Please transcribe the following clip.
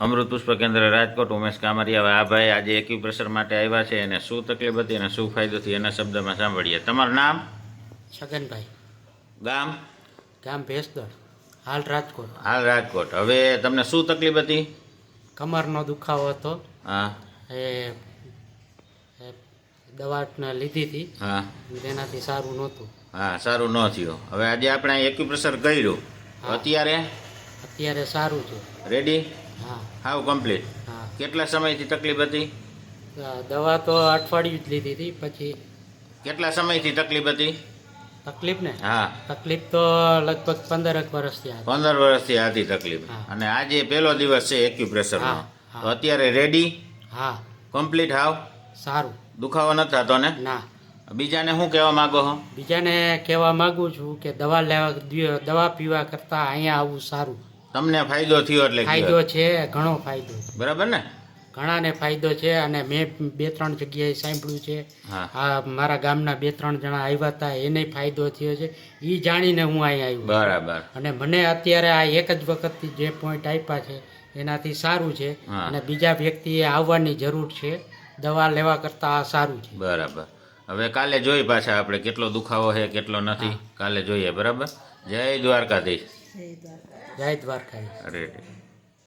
અમૃત પુષ્પ કેન્દ્ર રાજકોટ ઉમેશ કામરિયા આ ભાઈ આજે એક્યુપ્રેશર માટે આવ્યા છે એને શું તકલીફ હતી અને શું ફાયદો થયો એના શબ્દમાં સાંભળીએ. તમારું નામ? છગનભાઈ. ગામ? ગામ ભેસદળ હાલ રાજકોટ. હાલ રાજકોટ. હવે તમને શું તકલીફ હતી? કમરનો દુખાવો હતો. હા. એ દવા લીધી હતી. હા. તેનાથી સારું નહોતું. હા સારું ન થયું. હવે આજે આપણે એક્યુપ્રેશર કર્યું. અત્યારે? અત્યારે સારું છે. રેડી હાવ કમ્પ્લીટ હા. કેટલા સમયથી તકલીફ હતી? દવા તો અઠવાડિયું જ લીધી હતી પછી કેટલા સમયથી તકલીફ હતી? તકલીફ ને? હા. તકલીફ તો લગભગ પંદરક વર્ષથી પંદર વર્ષથી હતી તકલીફ. અને આજે પહેલો દિવસ છે એક્યુપ્રેશરનો. તો અત્યારે રેડી હા. કમ્પ્લીટ હાવ? સારું. દુખાવો નથી થતો ને. ના બીજાને શું કહેવા માંગો છો? બીજાને કહેવા માંગુ છું કે દવા લેવા દવા પીવા કરતાં અહીંયા આવવું સારું. તમને ફાયદો થયો એટલે ફાયદો છે ઘણો ફાયદો બરાબર ને? ઘણાને ફાયદો છે અને મેં બે ત્રણ જગ્યાએ સાંભળ્યું છે. આ મારા ગામના બે ત્રણ જણા આવ્યા હતા એને ફાયદો થયો છે. એ જાણીને હું અહીં આવ્યો બરાબર. અને મને અત્યારે આ એક જ વખતથી જે પોઈન્ટ આપ્યા છે એનાથી સારું છે. અને બીજા વ્યક્તિએ આવવાની જરૂર છે. દવા લેવા કરતાં આ સારું છે. બરાબર. હવે કાલે જોઈ પાછા આપણે કેટલો દુખાવો છે કેટલો નથી. કાલે જોઈએ બરાબર? જય દ્વારકાધીશ. જય દ્વારકા રેડી